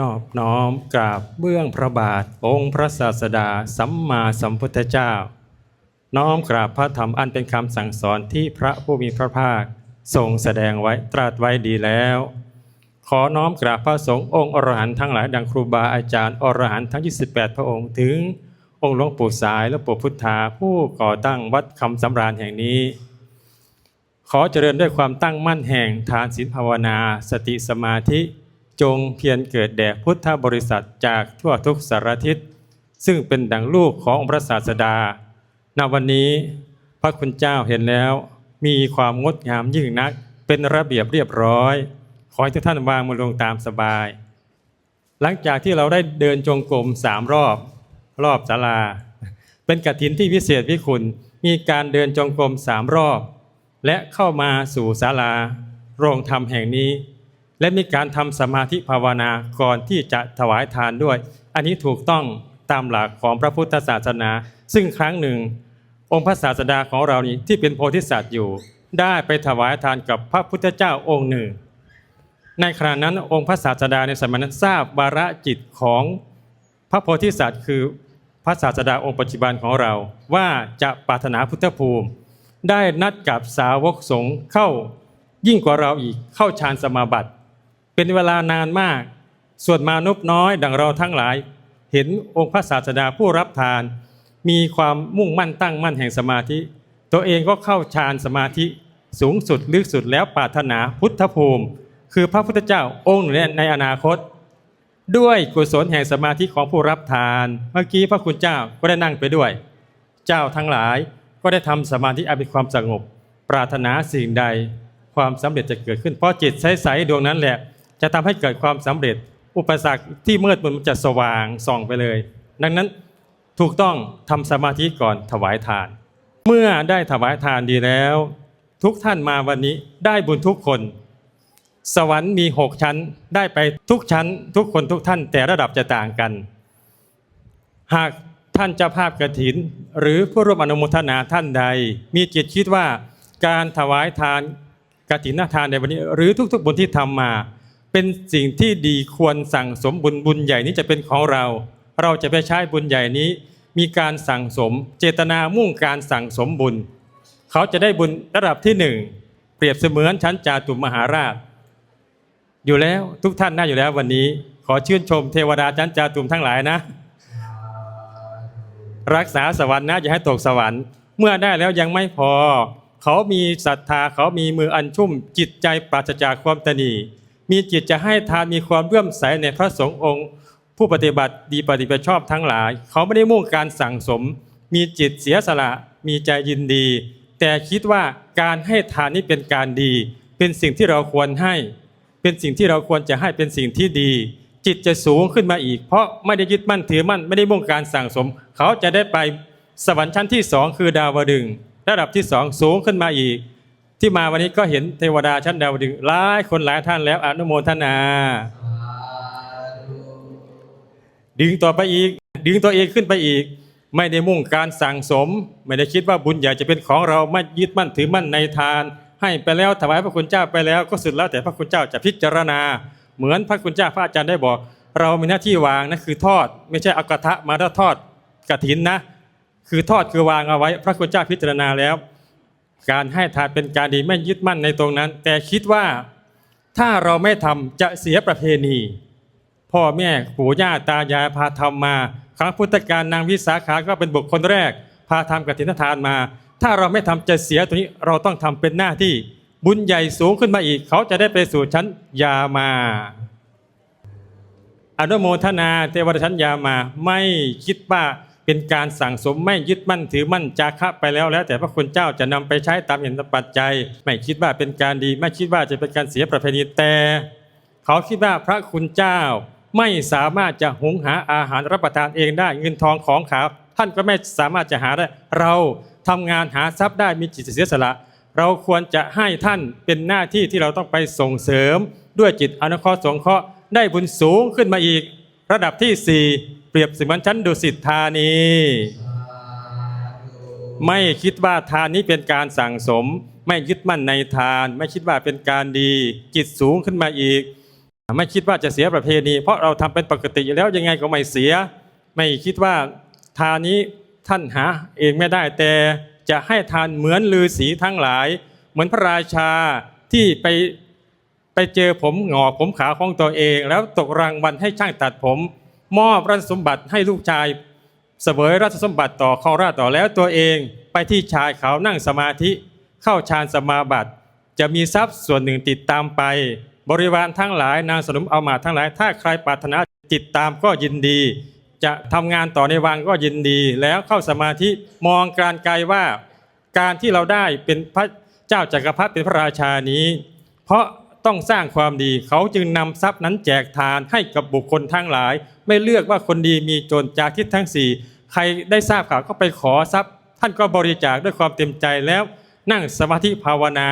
นอบน้อมกราบเบื้องพระบาท องค์พระศาสดา สัมมาสัมพุทธเจ้า น้อมกราบพระธรรมอันเป็นคำสั่งสอนที่พระผู้มีพระภาคทรงแสดงไว้ตรัสไว้ดีแล้ว ขอน้อมกราบพระสงฆ์องค์อรหันต์ทั้งหลายดังครูบาอาจารย์อรหันต์ทั้ง 28 พระองค์ถึง องค์หลวงปู่สายและปู่พุทธาผู้ก่อตั้งวัดคำสำราญแห่งนี้ ขอเจริญด้วยความตั้งมั่นแห่งทานศีลภาวนา สติสมาธิ จงเพียรเกิดแด่พุทธบริษัทจากทั่วทุกสารทิศ ซึ่งเป็นดังลูกขององค์พระศาสดา ณ วันนี้พระคุณเจ้าเห็นแล้ว มีความงดงามยิ่งนัก เป็นระเบียบเรียบร้อย ขอให้ทุกท่านวางมือลงตามสบาย หลังจากที่เราได้เดินจงกรมสามรอบ รอบศาลา เป็นกฐินที่วิเศษวิคุณมีการเดินจงกรมสามรอบ และเข้ามาสู่ศาลา โรงธรรมแห่งนี้ และมีการทำสมาธิภาวนาก่อนที่จะถวายทานด้วย อันนี้ถูกต้องตามหลักของพระพุทธศาสนา ซึ่งครั้งหนึ่ง องค์พระศาสดาของเรานี้ที่เป็นโพธิสัตว์อยู่ ได้ไปถวายทานกับพระพุทธเจ้าองค์หนึ่ง ในขณะนั้นองค์พระศาสดาในสมัยนั้นทราบบาระจิตของพระโพธิสัตว์ คือพระศาสดาองค์ปัจจุบันของเราว่าจะปรารถนาพุทธภูมิ ได้นัดกับสาวกสงฆ์เข้ายิ่งกว่าเราอีกเข้าฌานสมาบัติ เป็นเวลานานมาก ส่วนมนุษย์น้อยดังเราทั้งหลาย เห็นองค์พระศาสดาผู้รับทาน มีความมุ่งมั่นตั้งมั่นแห่งสมาธิ ตัวเองก็เข้าฌานสมาธิสูงสุดลึกสุดแล้วปรารถนาพุทธภูมิ คือพระพุทธเจ้าองค์หนึ่งในอนาคต ด้วยกุศลแห่งสมาธิของผู้รับทาน เมื่อกี้พระคุณเจ้าก็ได้นั่งไปด้วย เจ้าทั้งหลายก็ได้ทำสมาธิอันเป็นความสงบ ปรารถนาสิ่งใดความสำเร็จจะเกิดขึ้นเพราะจิตใสๆดวงนั้นแหละ จะทำให้เกิดความสำเร็จ อุปสรรคที่มืดมันจะสว่างส่องไปเลย ดังนั้นถูกต้องทำสมาธิก่อนถวายทาน เมื่อได้ถวายทานดีแล้ว ทุกท่านมาวันนี้ได้บุญทุกคน สวรรค์มีหกชั้นได้ไปทุกชั้น ทุกคนทุกท่านแต่ระดับจะต่างกัน หากท่านเจ้าภาพกฐิน หรือผู้ร่วมอนุโมทนาท่านใด มีจิตคิดว่าการถวายทานกฐินทานในวันนี้ หรือทุกๆบุญที่ทำมา เป็นสิ่งที่ดีควรสั่งสมบุญบุญใหญ่นี้จะเป็นของเรา เราจะไปใช้บุญใหญ่นี้ มีการสั่งสม เจตนามุ่งการสั่งสมบุญ เขาจะได้บุญระดับที่หนึ่งเปรียบเสมือนชั้นจาตุมมหาราช อยู่แล้วทุกท่านน่าอยู่แล้ววันนี้ ขอชื่นชมเทวดาชั้นจาตุมทั้งหลายนะ รักษาสวรรค์นะอย่าให้ตกสวรรค์ เมื่อได้แล้วยังไม่พอ เขามีศรัทธาเขามีมืออันชุ่มจิตใจปราศจากความตนี มีจิตจะให้ทานมีความเลื่อมใสในพระสงฆ์องค์ ผู้ปฏิบัติดีปฏิบัติชอบทั้งหลาย เขาไม่ได้มุ่งการสั่งสม มีจิตเสียสละมีใจยินดี แต่คิดว่าการให้ทานนี้เป็นการดี เป็นสิ่งที่เราควรให้ เป็นสิ่งที่เราควรจะให้เป็นสิ่งที่ดี จิตจะสูงขึ้นมาอีก เพราะไม่ได้ยึดมั่นถือมั่นไม่ได้มุ่งการสั่งสม เขาจะได้ไปสวรรค์ชั้นที่สองคือดาวดึงระดับที่สองสูงขึ้นมาอีก ที่มาวันนี้ก็เห็นเทวดาชั้นดาวดึงหลายคนหลายท่านแล้วอนุโมทนา ดึงต่อไปอีก ดึงตัวเองขึ้นไปอีก ไม่ได้มุ่งการสั่งสม ไม่ได้คิดว่าบุญใหญ่จะเป็นของเราไม่ยึดมั่นถือมั่นในทาน ให้ไปแล้วถวายพระคุณเจ้าไปแล้วก็สุดแล้วแต่พระคุณเจ้าจะพิจารณา เหมือนพระคุณเจ้าพระอาจารย์ได้บอก เรามีหน้าที่วางนะคือทอด ไม่ใช่เอากระทะมาแล้วทอดกระถินนะ คือทอดคือวางเอาไว้ พระคุณเจ้าพิจารณาแล้ว การให้ทานเป็นการดีไม่ยึดมั่นในตรงนั้น แต่คิดว่าถ้าเราไม่ทำจะเสียประเพณี พ่อแม่ปู่ย่าตายายพาทำมา ครั้งพุทธกาลนางวิสาขาก็เป็นบุคคลแรก พาทำกฐินทานมา ถ้าเราไม่ทำจะเสียตัวนี้เราต้องทำเป็นหน้าที่บุญใหญ่สูงขึ้นมาอีก เขาจะได้ไปสู่ชั้นยามา อนุโมทนาเทวดาชั้นยามาไม่คิดว่า เป็นการสั่งสมไม่ยึดมั่นถือมั่นจาคะไปแล้วแล้ว แต่พระคุณเจ้าจะนำไปใช้ตามเหตุปัจจัย ไม่คิดว่าเป็นการดี ไม่คิดว่าจะเป็นการเสียประเพณีแต่ เขาคิดว่าพระคุณเจ้าไม่สามารถจะหุงหาอาหารรับประทานเองได้เงินทองของขาท่านก็ไม่สามารถจะหาได้ เราทำงานหาทรัพย์ได้มีจิตเสียสละ เราควรจะให้ท่านเป็นหน้าที่ที่เราต้องไปส่งเสริม ด้วยจิตอนุเคราะห์สงเคราะห์ได้บุญสูงขึ้นมาอีก ระดับที่สี่ เปรียบเสมือนชั้นดุสิตธานี ไม่คิดว่าทานนี้เป็นการสั่งสม ไม่ยึดมั่นในทาน ไม่คิดว่าเป็นการดีจิตสูงขึ้นมาอีก ไม่คิดว่าจะเสียประเพณี เพราะเราทำเป็นปกติแล้วยังไงก็ไม่เสีย ไม่คิดว่าทานนี้ท่านหาเองไม่ได้แต่จะให้ทานเหมือนลือสีทั้งหลาย เหมือนพระราชาที่ไปไปเจอผมหงอผมขาวของตัวเอง แล้วตกรางวัลให้ช่างตัดผม มอบราชสมบัติให้ลูกชายเสวยราชสมบัติต่อครองราชต่อแล้วตัวเองไปที่ชายเขานั่งสมาธิเข้าฌานสมาบัติ จะมีทรัพย์ส่วนหนึ่งติดตามไป บริวารทั้งหลายนางสนมเอามาทั้งหลาย ถ้าใครปรารถนาติดตามก็ยินดี จะทำงานต่อในวังก็ยินดี แล้วเข้าสมาธิมองการไกลว่า การที่เราได้เป็นพระเจ้าจักรพรรดิเป็นพระราชานี้ เพราะ ต้องสร้างความดี เขาจึงนำทรัพย์นั้นแจกทานให้กับบุคคลทั้งหลาย ไม่เลือกว่าคนดีมีจนจากทิศทั้งสี่ใครได้ทราบข่าวก็ไปขอทรัพย์ ท่านก็บริจาคด้วยความเต็มใจแล้วนั่งสมาธิภาวนา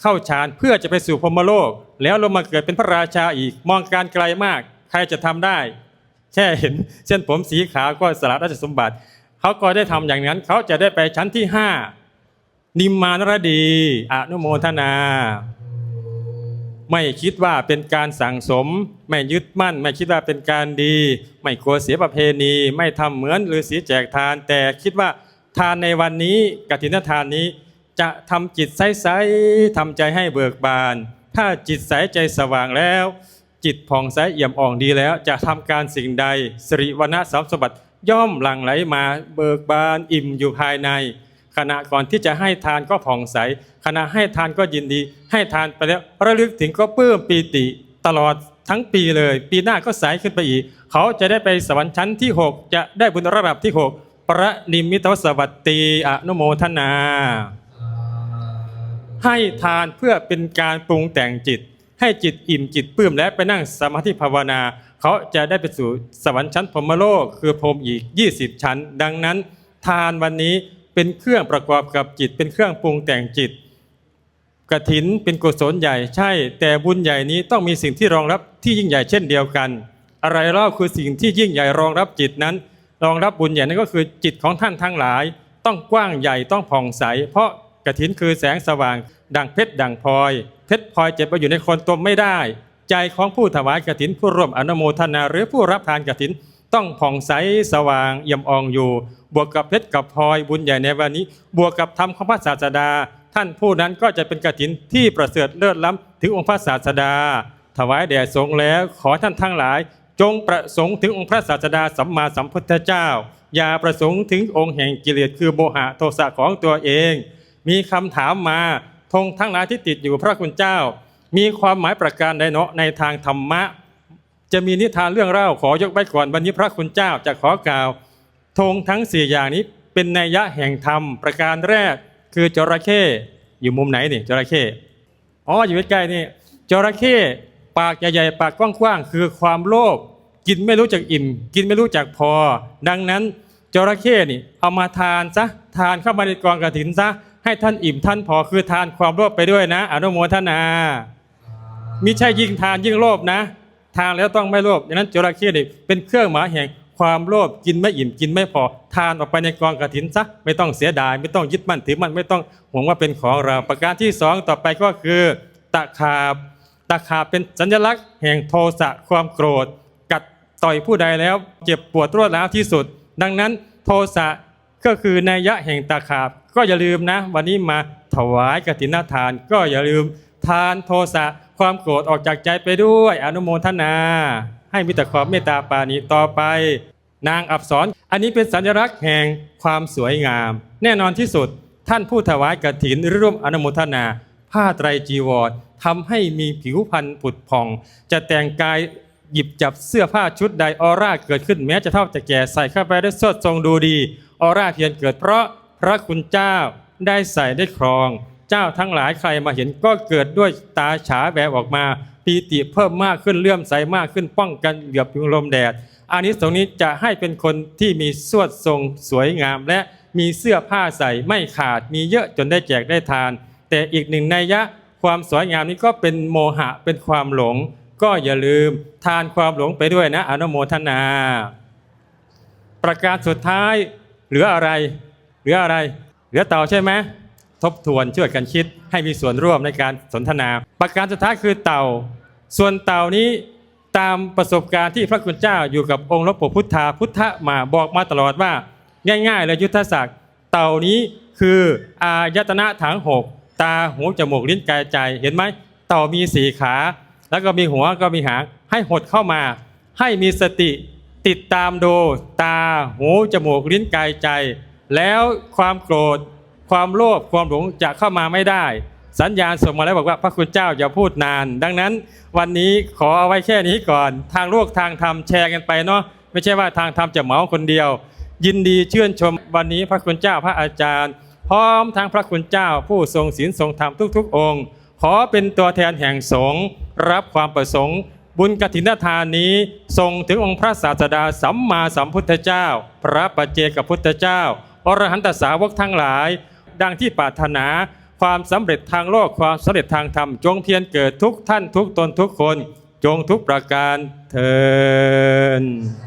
เข้าฌานเพื่อจะไปสู่พรมโลก แล้วลงมาเกิดเป็นพระราชาอีกมองการไกลมาก ใครจะทำได้ แค่เห็นเส้นผมสีขาวก็สละราชสมบัติ เขาก็ได้ทำอย่างนั้นเขาจะได้ไปชั้นที่ห้านิมมานรดีอนุโมทนา ไม่คิดว่าเป็นการสั่งสม ไม่ยึดมั่น ไม่คิดว่าเป็นการดี ไม่กลัวเสียประเพณี ไม่ทำเหมือนฤาษีแจกทาน แต่คิดว่าทานในวันนี้กฐินทานนี้ จะทำจิตใสๆทำใจให้เบิกบาน ถ้าจิตใสใจสว่างแล้ว จิตผ่องใสเอี่ยมอ่องดีแล้ว จะทำการสิ่งใดสิริวณะสามสมบัติย่อมหลั่งไหลมาเบิกบานอิ่มอยู่ภายใน ขณะก่อนที่จะให้ทานก็ผ่องใส ขณะให้ทานก็ยินดี ให้ทานไปแล้วระลึกถึงก็ปลื้มปีติตลอดทั้งปีเลย ปีหน้าก็ใสขึ้นไปอีก เขาจะได้ไปสวรรค์ชั้นที่ 6 จะได้บุญระดับที่ 6 ประนิมิตวสวัตตีอนุโมทนา ให้ทานเพื่อเป็นการปรุงแต่งจิต ให้จิตอิ่มจิตปลื้มและไปนั่งสมาธิภาวนา เขาจะได้ไปสู่สวรรค์ชั้นพรมโลกคือพรมอีก 20 ชั้น ดังนั้น ทานวันนี้ เป็นเครื่องประกอบกับจิต เป็นเครื่องปรุงแต่งจิตกฐินเป็นกุศลใหญ่ใช่ แต่บุญใหญ่นี้ต้องมีสิ่งที่รองรับที่ยิ่งใหญ่เช่นเดียวกัน อะไรเล่าคือสิ่งที่ยิ่งใหญ่รองรับจิตนั้น รองรับบุญใหญ่นั้นก็คือจิตของท่านทั้งหลาย ต้องกว้างใหญ่ต้องผ่องใส เพราะกฐินคือแสงสว่าง ดังเพชรดังพลอยเพชรพลอยจะไปอยู่ในคนตมไม่ได้ ใจของผู้ถวายกฐินผู้ร่วมอนุโมทนาหรือผู้รับทานกฐิน ต้องผ่องใสสว่างเอี่ยมอ่องอยู่ บวกกับเพชรกับพลอยบุญใหญ่ในวันนี้ บวกกับธรรมของพระศาสดา ท่านผู้นั้นก็จะเป็นกฐินที่ประเสริฐเลิศล้ำถึงองค์พระศาสดา ถวายแด่สงฆ์แล้วขอท่านทั้งหลาย จงประสงค์ถึงองค์พระศาสดาสัมมาสัมพุทธเจ้า อย่าประสงค์ถึงองค์แห่งกิเลสคือโมหะโทสะของตัวเอง มีคำถามมาธงทั้งหลายที่ติดอยู่พระคุณเจ้า มีความหมายประการใดเนาะในทางธรรมะ จะมีนิทานเรื่องเล่าขอยกไว้ก่อนวันนี้พระคุณเจ้าจะขอกล่าวธงทั้งสี่อย่างนี้เป็นนัยยะแห่งธรรมประการแรกคือจระเข้อยู่มุมไหนนี่จระเข้อ๋ออยู่ใกล้ๆนี่จระเข้ปากใหญ่ๆปากกว้างๆคือความโลภกินไม่รู้จักอิ่ม กินไม่รู้จักพอ ดังนั้นจระเข้นี่เอามาทานซะทานเข้ามาในกองกระถินซะให้ท่านอิ่มท่านพอคือทานความโลภไปด้วยนะ อนุโมทนามิใช่ยิ่งทานยิ่งโลภนะ ทานแล้วต้องไม่โลภดังนั้นจระเข้นี่เป็นเครื่องหมายแห่งความโลภกินไม่อิ่มกินไม่พอ ทานออกไปในกองกระถินซะไม่ต้องเสียดาย ไม่ต้องยึดมั่นถือมั่นไม่ต้องห่วงว่าเป็นของเรา ประการที่สองต่อไปก็คือตะขาบตะขาบเป็นสัญลักษณ์แห่งโทสะความโกรธ กัดต่อยผู้ใดแล้ว เจ็บปวดรวดร้าวที่สุด ดังนั้นโทสะก็คือนัยยะแห่งตะขาบ ก็อย่าลืมนะ วันนี้มาถวายกฐินทาน ก็อย่าลืมทานโทสะ ความโกรธออกจากใจไปด้วย อนุโมทนา ให้มีแต่ความเมตตาปาณีต่อไป นางอับสรอันนี้เป็นสัญลักษณ์แห่งความสวยงาม แน่นอนที่สุดท่านผู้ถวายกฐินร่วมอนุโมทนา ผ้าไตรจีวรทำให้มีผิวพรรณผุดผ่อง จะแต่งกายหยิบจับเสื้อผ้าชุดใดออร่าเกิดขึ้นแม้จะเท่าจะแก่ใส่เข้าไปได้สดทรงดูดี ออร่าเพียงเกิดเพราะพระคุณเจ้าได้ใส่ได้ครอง เจ้าทั้งหลายใครมาเห็นก็เกิดด้วยตาฉาแววออกมาปีติเพิ่มมากขึ้นเลื่อมใสมากขึ้นป้องกันเหลือบยุงลมแดดอันนี้ตรงนี้จะให้เป็นคนที่มีสวดทรงสวยงาม และมีเสื้อผ้าใส่ไม่ขาดมีเยอะจนได้แจกได้ทาน แต่อีกหนึ่งนัยยะความสวยงามนี้ก็เป็นโมหะเป็นความหลง ก็อย่าลืมทานความหลงไปด้วยนะอนุโมทนา ประการสุดท้ายเหลืออะไร เหลืออะไร เหลือเต่าใช่ไหม ทบทวนช่วยกันคิดให้มีส่วนร่วมในการสนทนา ประการสุดท้ายคือเต่า ส่วนเต่านี้ตามประสบการณ์ที่พระคุณเจ้าอยู่กับองค์หลวงปู่พุทธาพุทธมาบอกมาตลอดว่า ง่ายๆเลยยุทธศักดิ์เต่านี้คืออายตนะถังหกตาหูจมูกลิ้นกายใจเห็นไหมเต่ามีสีขา แล้วก็มีหัวก็มีหางให้หดเข้ามา ให้มีสติติดตามดูตาหูจมูกลิ้นกายใจ แล้วความโกรธ ความโลภความหลงจะเข้ามาไม่ได้ สัญญาณส่งมาแล้วบอกว่าพระคุณเจ้าอย่าพูดนาน ดังนั้นวันนี้ขอเอาไว้แค่นี้ก่อน ทางโลกทางธรรมแชร์กันไปเนาะไม่ใช่ว่าทางธรรมจะเหมาคนเดียว ยินดีเชื่นชมวันนี้พระคุณเจ้าพระอาจารย์ พร้อมทั้งพระคุณเจ้าผู้ทรงศีลทรงธรรมทุก ๆ องค์ ขอเป็นตัวแทนแห่งสงฆ์รับความประสงค์บุญกฐินทานนี้ส่งถึงองค์พระศาสดาสัมมาสัมพุทธเจ้า พระปัจเจกพุทธเจ้า อรหันตสาวกทั้งหลาย ดังที่ปรารถนา ความสำเร็จทางโลกความสำเร็จทางธรรม จงเพียรเกิดทุกท่านทุกตนทุกคน จงทุกประการเถิด